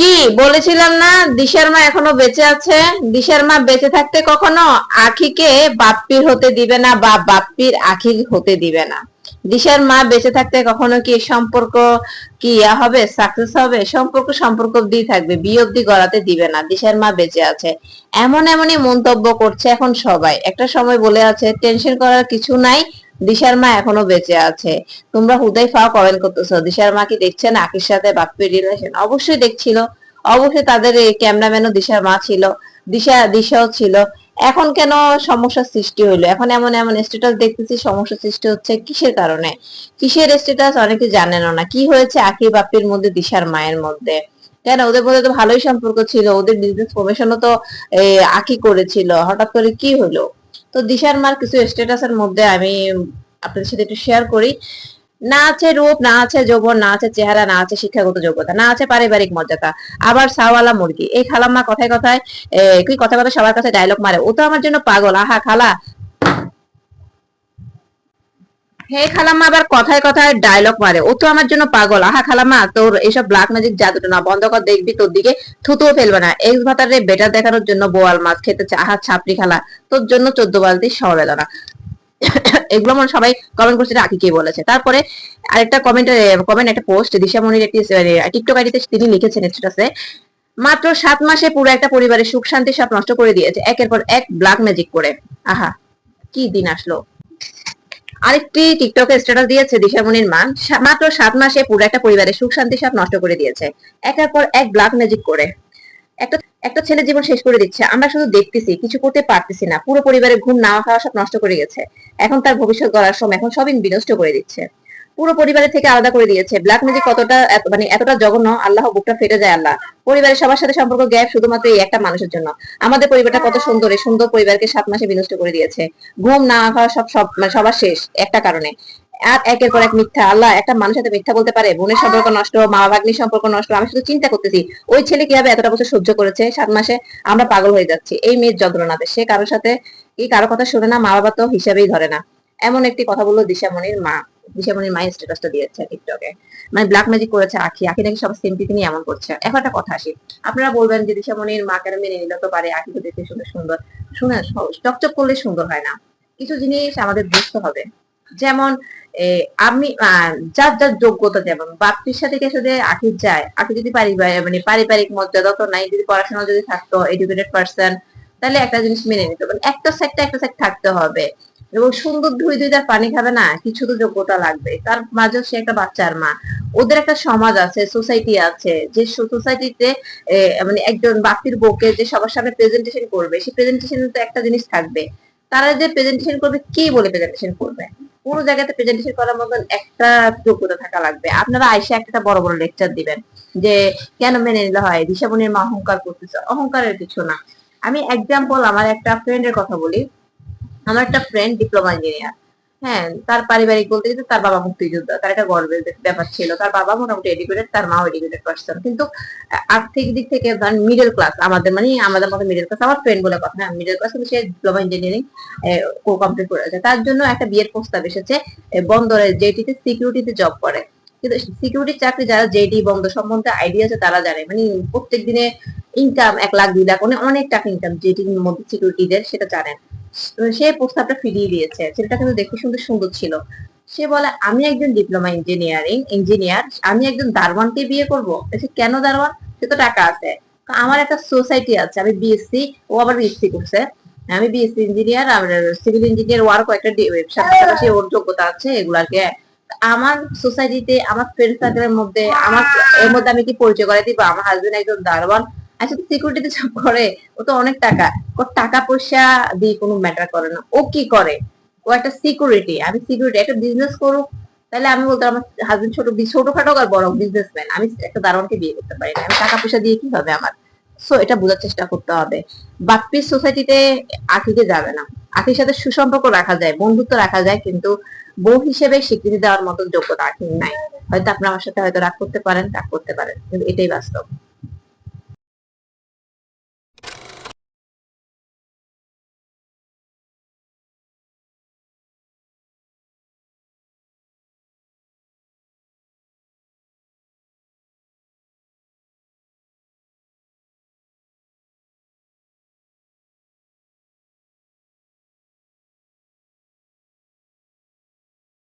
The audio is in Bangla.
কি? বলেছিলাম না, দিশার মা এখনও বেঁচে আছে? দিশার মা বেঁচে থাকতে কখনো আখিকে বাপ্পির হতে দিবে না বা বাপ্পির আখি হতে দিবে না। দিশার মা বেঁচে থাকতে কখনো কি সম্পর্ক কি ইয়া হবে সাকসেস হবে? সম্পর্ক সম্পর্ক অব্দি থাকবে বিয়ে অব্দি গড়াতে দিবে না। দিশার মা বেঁচে আছে। এমন এমনই মন্তব্য করছে এখন সবাই। একটা সময় বলে আছে টেনশন করার কিছু নাই দিশার মা এখনও বেঁচে আছে। তোমরা হুদাই ফাও কমেন্ট করতেছো। দিশার মা কি দেখছেন আকির সাথে বাপ্পির রিলেশন অবশ্যই দেখছিল। অবশ্যই তাদের ক্যামেরাম্যানও দিশার মা ছিল। দিশা, দিশাও ছিল। এখন কেন সমস্যার সৃষ্টি হইল? এখন এমন এমন স্ট্যাটাস দেখতেছি সমস্যা সৃষ্টি হচ্ছে কিসের কারণে? কিসের স্ট্যাটাস অনেকে জানেনও না। কি হয়েছে আকি বাপ্পির মধ্যে, দিশার মায়ের মধ্যে? কেন? ওদের মধ্যে তো ভালোই সম্পর্ক ছিল। ওদের বিজনেস প্রমোশনও তো আকি করেছিল। হঠাৎ করে কি হলো? তো দিশার মার কিছু স্ট্যাটাসের মধ্যে আমি আপনাদের সাথে একটু শেয়ার করি। না আছে রূপ, না আছে যৌবন, না আছে চেহারা, না আছে শিক্ষাগত যোগ্যতা, না আছে পারিবারিক মর্যাদা। আবার সাওয়ালা মুরগি। এই খালাম্মা কথায় কথায় কি কথা কথা সবার কাছে ডায়লগ মারে। ও তো আমার জন্য পাগল। আহা, খালা হে খালাম্মা আবার কথায় কথায় ডায়লগ মারে। ও তো আমার জন্য পাগল। আহা খালাম্মা, তোর এইসব ব্ল্যাক ম্যাজিক জাদুটা না। বন্ধ কর, দেখবি তোর দিকে থুতুও ফেলবে না। এক্স ভাতারে বেটার দেখানোর জন্য বোয়াল মাছ খেতে আহা ছাপড়ি খালা, তোর জন্য চোদ্দ বালতি সবেদনা। এগুলো মনে সবাই কমেন্ট করছে আকি কে বলেছে। তারপরে আরেকটা কমেন্ট কমেন্ট একটা পোস্ট দিশামণির একটি টিকটক আইডিতে তিনি লিখেছেন স্ট্যাটাসে মাত্র সাত মাসে পুরো একটা পরিবারের সুখ শান্তি সব নষ্ট করে দিয়েছে, একের পর এক ব্ল্যাক ম্যাজিক করে। আহা, কি দিন আসলো। আরেকটি টিকটকে স্ট্যাটাস দিয়েছে দিশামণির মা। মাত্র সাত মাসে পুরো একটা পরিবারের সুখ, শান্তি সব নষ্ট করে দিয়েছে। একের পর এক ব্ল্যাক ম্যাজিক করে। একটা একটা ছেলে জীবন শেষ করে দিচ্ছে। আমরা শুধু দেখতেছি, কিছু করতে পারতেছি না। পুরো পরিবারের ঘুম নাওয়া খাওয়া সব নষ্ট করে গেছে। এখন তার ভবিষ্যৎ গড়ার সময় এখন সবই বিনষ্ট করে দিচ্ছে। পুরো পরিবারের থেকে আলাদা করে দিয়েছে। ব্ল্যাক ম্যাজিক কতটা মানে এতটা জঘন্য, আল্লাহ বুকটা ফেটে যায় আল্লাহ। পরিবারের সবার সাথে সম্পর্ক গ্যাপ শুধুমাত্র এই একটা মানুষের জন্য। আমাদের পরিবারটা কত সুন্দর, এই সুন্দর পরিবারকে সাত মাসে বিনষ্ট করে দিয়েছে। ঘুম না খাওয়া সব সব মানে সবার শেষ, একটা কারণে। আর একের পর এক মিথ্যা, আল্লাহ একটা মানুষের সাথে মিথ্যা বলতে পারে, বোনের সম্পর্ক নষ্ট মা ভাগ্নির সম্পর্ক নষ্ট, আমি শুধু চিন্তা করতেছি, ওই ছেলে কীভাবে এতটা বছর সহ্য করেছে? সাত মাসে আমরা পাগল হয়ে যাচ্ছি। এই মেয়ের যন্ত্রণাতে সে কারোর সাথে কি কারও কথা শুনে না মা বাবা তো হিসাবেই ধরে না। এমন একটি কথা বলল দিশামণির মা। দিশামণির মায়ের স্ট্যাটাসটা দিয়েছে টিকটকে মানে ব্ল্যাক ম্যাজিক করেছে নাকি নিয়ে এমন করছে। এখন একটা কথা আসি। আপনারা বলবেন যে দিশামণির মা কেন মেনে নিতে পারে তো দেখতে সুন্দর সুন্দর। শুনে চকচক করলে সুন্দর হয় না। কিছু জিনিস আমাদের বুঝতে হবে। যেমন আমি যার যার যোগ্যতা যেমন বাপ্পির সাথে কে সাথে আখি যায়, আখি যদি পারিবারিক মানে পারিবারিক মর্যাদা তো নাই, যদি পড়াশোনা যদি থাকতো এডুকেটেড পার্সন তাহলে একটা জিনিস মেনে নিতে মানে একটা সাইডটা একটা সাইড থাকতে হবে। এবং সুন্দর ধুই ধুই তার পানি খাবে না, কিছু তো যোগ্যতা লাগবে। তার মাঝে সে একটা বাচ্চার মা। ওদের একটা সমাজ আছে সোসাইটি আছে, যে সোসাইটিতে মানে একজন বাপ্পির বউকে যে সবার সামনে প্রেজেন্টেশন করবে, সেই প্রেজেন্টেশন তো একটা জিনিস থাকবে। তারা যে প্রেজেন্টেশন করবে, কি বলে প্রেজেন্টেশন করবে? পুরো জায়গাতে প্রেজেন্টেশন করার মতন একটা যোগ্যতা থাকা লাগবে। আপনারা আইসা একটা বড় বড় লেকচার দিবেন, যে কেন মেনে নিলে হয়? দিশামণির মা অহংকার করতেছে। অহংকারের কিছু না। আমি এক্সাম্পল আমার একটা ফ্রেন্ডের কথা বলি। আমার একটা ফ্রেন্ড ডিপ্লোমা ইঞ্জিনিয়ার হ্যাঁ তার পারিবারিক বলতে গেলে তার বাবা মুক্তিযোদ্ধা, তার একটা গর্বের ব্যাপার ছিল। তার বাবা মোটামুটি এডুকেটেড তার মাও এডুকেটেড পার্সন কিন্তু আর্থিক দিক থেকে মিডল ক্লাস আমাদের মানে আমাদের মতো মিডল ক্লাস আমার ফ্রেন্ড বলে কথা হ্যাঁ মিডল ক্লাস সে ডিপ্লোমা ইঞ্জিনিয়ারিং কমপ্লিট করেছে তার জন্য একটা বিয়ের প্রস্তাব এসেছে বন্দরে জেটিতে সিকিউরিটিতে জব করে। কিন্তু সিকিউরিটি চাকরি যারা জেডি বন্দর সম্বন্ধে আইডিয়া আছে, তারা জানে। মানে প্রত্যেক দিনে ইনকাম এক লাখ, দুই লাখ, অনেক টাকা ইনকাম জেটির মধ্যে সিকিউরিটিদের সেটা জানেন। সে প্রস্তাবটা ফিরিয়ে দিয়েছে। ছেলেটা কিন্তু দেখতে সুন্দর সুন্দর ছিল। সে বলে আমি একজন ডিপ্লোমা ইঞ্জিনিয়ারিং ইঞ্জিনিয়ার আমি একজন দারওয়ানকে বিয়ে করব? বলছে, কেন দারওয়ান সে তো টাকা আছে। আমার একটা সোসাইটি আছে আমি বিএসসি ও আবার বিএসসি করছে। আমি বিএসসি ইঞ্জিনিয়ার আর সিভিল ইঞ্জিনিয়ার ওয়ার কয়েকটা পাশাপাশি ওর যোগ্যতা আছে এগুলাকে। আমার সোসাইটিতে আমার ফ্রেন্ড সার্কেলের মধ্যে আমার এর মধ্যে আমি কি পরিচয় করে দিব? আমার হাজবেন্ড একজন দারওয়ান আচ্ছা সিকিউরিটিতে জব করে, ও তো অনেক টাকা। ওর টাকা পয়সা দিয়ে কোনো ম্যাটার করে না। ও কি করে? ও একটা সিকিউরিটি আমি সিকিউরিটি একটা বিজনেস করুক, তাহলে আমি বলতাম, আমার হাজবেন্ড ছোট ছোটখাটো আর বড় বিজনেসম্যান আমি একটা দারোয়ানকে বিয়ে করতে পারি না। আমি টাকা পয়সা দিয়ে কি হবে আমার? সো এটা বোঝার চেষ্টা করতে হবে। বাপ্পির সোসাইটিতে আখিকে যাবে না। আখির সাথে সুসম্পর্ক রাখা যায়, বন্ধুত্ব রাখা যায়, কিন্তু বউ হিসেবে স্বীকৃতি দেওয়ার মতো যোগ্যতা আখির নাই। হয়তো আপনি আমার সাথে হয়তো রাগ করতে পারেন রাগ করতে পারেন, কিন্তু এটাই বাস্তব।